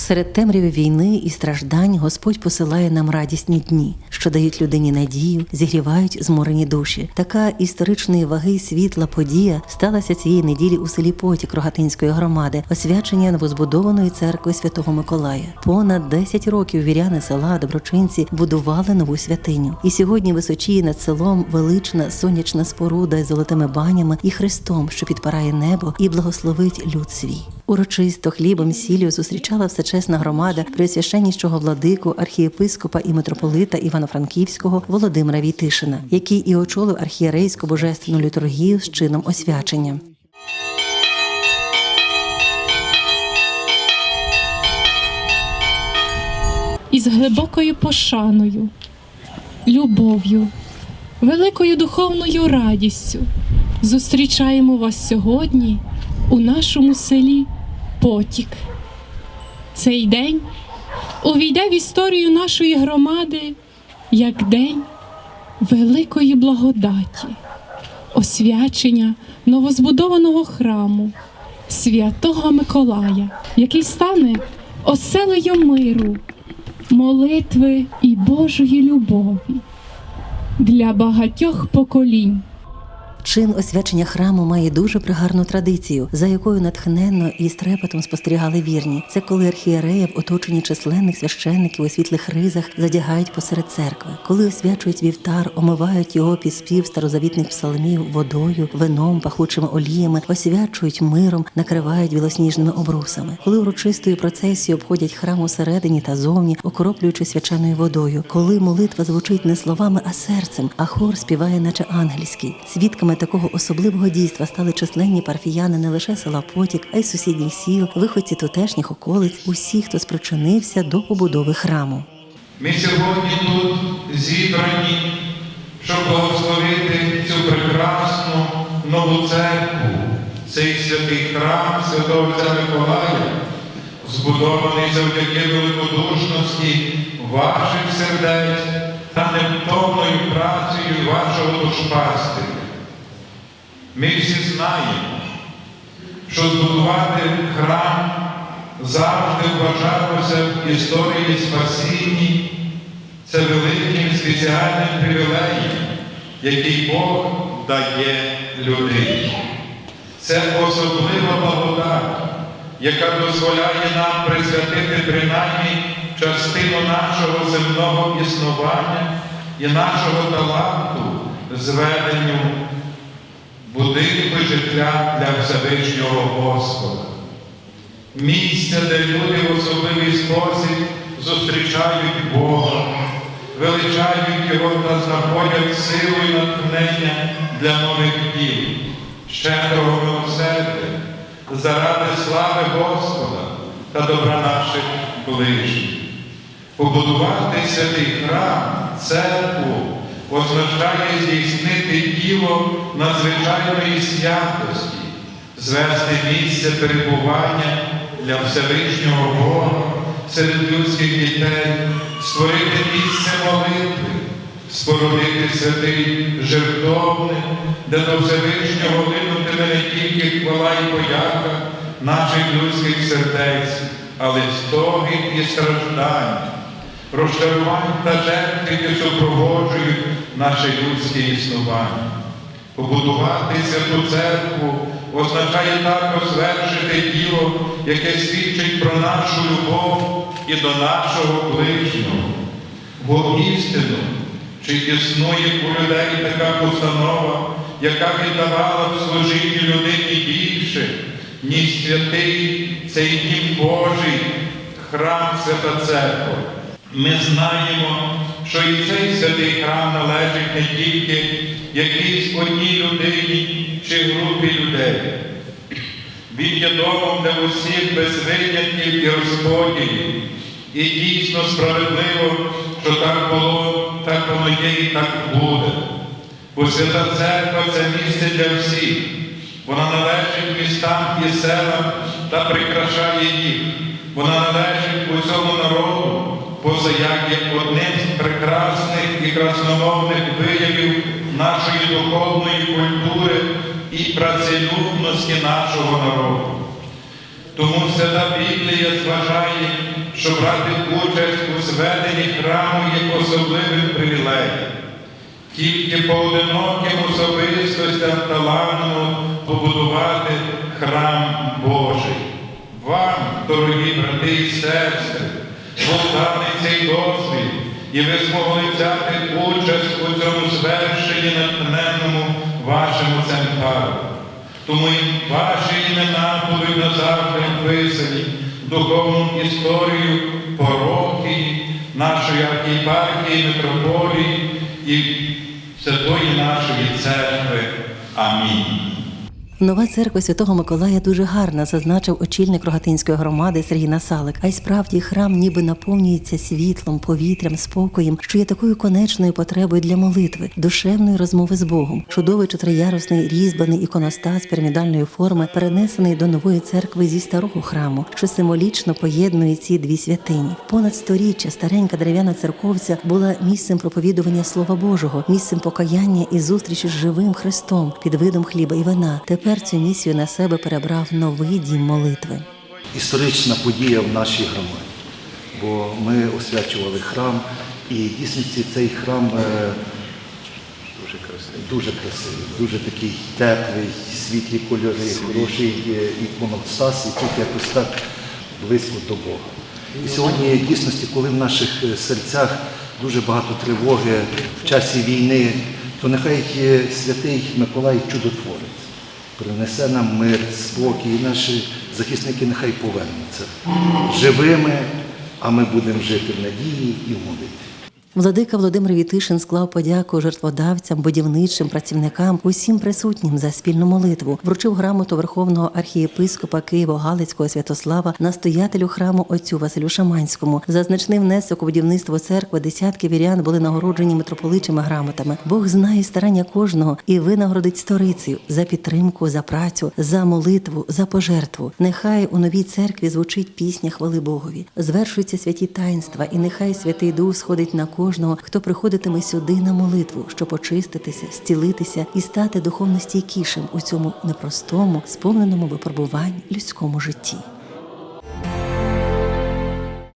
Серед темряви війни і страждань Господь посилає нам радісні дні, що дають людині надію, зігрівають зморені душі. Така історичної ваги світла подія сталася цієї неділі у селі Потік Рогатинської громади, освячення новозбудованої церкви Святого Миколая. Понад 10 років віряни села доброчинці будували нову святиню. І сьогодні височіє над селом велична сонячна споруда з золотими банями і Христом, що підпирає небо і благословить люд свій. Урочисто хлібом сіллю зустрічала всечесна громада преосвященнішого владику, архієпископа і митрополита Івано-Франківського Володимира Війтишина, який і очолив архієрейську божественну літургію з чином освячення. із глибокою пошаною, любов'ю, великою духовною радістю зустрічаємо вас сьогодні у нашому селі Потік. Цей день увійде в історію нашої громади як день великої благодаті, освячення новозбудованого храму Святого Миколая, який стане оселею миру, молитви і Божої любові для багатьох поколінь. Чин освячення храму має дуже пригарну традицію, за якою натхненно і з спостерігали вірні. Це коли архієреї в оточенні численних священників у світлих ризах задягають посеред церкви, коли освячують вівтар, омивають його під спів старозавітних псалмів водою, вином, пахучими оліями, освячують миром, накривають білосніжними обрусами. Коли урочистою процесією обходять храм усередині та зовні, окроплюючи свяченою водою, коли молитва звучить не словами, а серцем, а хор співає, наче ангельський. Свідками такого особливого дійства стали численні парафіяни не лише села Потік, а й сусідніх сіл, виходці тутешніх околиць, усі, хто спричинився до побудови храму. Ми сьогодні тут зібрані, щоб благословити цю прекрасну нову церкву, цей святий храм Святого Отця Миколая, збудований завдяки великодушності ваших сердець що збудувати храм завжди вважалося в історії спасінні, це великим спеціальним привілеєм, який Бог дає людині. Це особлива благодать, яка дозволяє нам присвятити принаймні частину нашого земного існування і нашого таланту зведенню будинку життя для Всевишнього Господа. Місце, де люди в особливий спосіб зустрічають Бога, величають Його та знаходять силу і натхнення для нових діл, щедрого милосердя, заради слави Господа та добра наших ближніх. Побудувати святий храм, церкву означає здійснити діло надзвичайної святості, звести місце перебування для Всевишнього Бога серед людських дітей, створити місце молитви, спорудити святий жертовник, де до Всевишнього линутиме не тільки хвала і подяка наших людських сердець, але стоги і страждання розчарувань та жертв, які супроводжують наше людське існування. Побудувати святу церкву означає також звершити діло, яке свідчить про нашу любов і до нашого ближнього. Бо істину, чи існує у людей така установа, яка віддавала в служінні людині більше, ніж святий цей дім Божий, храм Свята Церква. Ми знаємо, що і цей святий храм належить не тільки якійсь одній людині чи групі людей. Він є для усіх без винятків і розподілів. І дійсно справедливо, що так було, так воно є і так буде. Бо свята церква це місце для всіх. Вона належить містам і селам та прикрашає їх. Вона належить усьому народу поза як є одним з прекрасних і красномовних виявів нашої духовної культури і працелюбності нашого народу. Тому Свята Біблія зважає що брати участь у зведенні храму є особливим привілеєм. Тільки поодиноким особистостям талану побудувати храм Божий. Вам, дорогі брати і сестри, Бог даний цей досвід, і ви змогли взяти участь у цьому звершенні натхненному вашому центру. Тому і ваші імена будуть назавжди вписані в духовну історію парохії, нашої архієпархії, митрополії і святої нашої церкви. Амінь. Нова церква Святого Миколая дуже гарна, зазначив очільник Рогатинської громади Сергій Насалик. А й справді храм ніби наповнюється світлом, повітрям, спокоєм, що є такою конечною потребою для молитви, душевної розмови з Богом. Чудовий чотириярусний різьбаний іконостас пірамідальної форми перенесений до нової церкви зі старого храму, що символічно поєднує ці дві святині. Понад сторіччя старенька дерев'яна церковця була місцем проповідування Слова Божого, місцем покаяння і зустрічі з живим Христом під видом хліба і вина. Тепер цю місію на себе перебрав новий дім молитви. історична подія в нашій громаді. Бо ми освячували храм, і дійсно цей храм е, дуже красивий, дуже красивий, дуже такий теплий, світлі кольори, хороший е, іконостас, і тут якось так близько до Бога. І сьогодні дійсності, коли в наших е, серцях дуже багато тривоги в часі війни, то нехай святий Миколай чудотворець принесе нам мир, спокій, і наші захисники нехай повернуться живими, а ми будемо жити в надії і в молитві. Владика Володимир Вітишин склав подяку жертводавцям, будівничим працівникам, усім присутнім за спільну молитву. Вручив грамоту Верховного архієпископа Києво-Галицького Святослава, настоятелю храму отцю Василю Шаманському. За значний внесок у будівництво церкви десятки вірян були нагороджені митрополичими грамотами. Бог знає старання кожного і винагородить сторицею за підтримку, за працю, за молитву, за пожертву. Нехай у новій церкві звучить пісня хвали Богові, звершуються святі таїнства, і нехай Святий Дух сходить на кожного, хто приходитиме сюди на молитву, щоб очиститися, зцілитися і стати духовно стійкішим у цьому непростому, сповненому випробувань людському житті.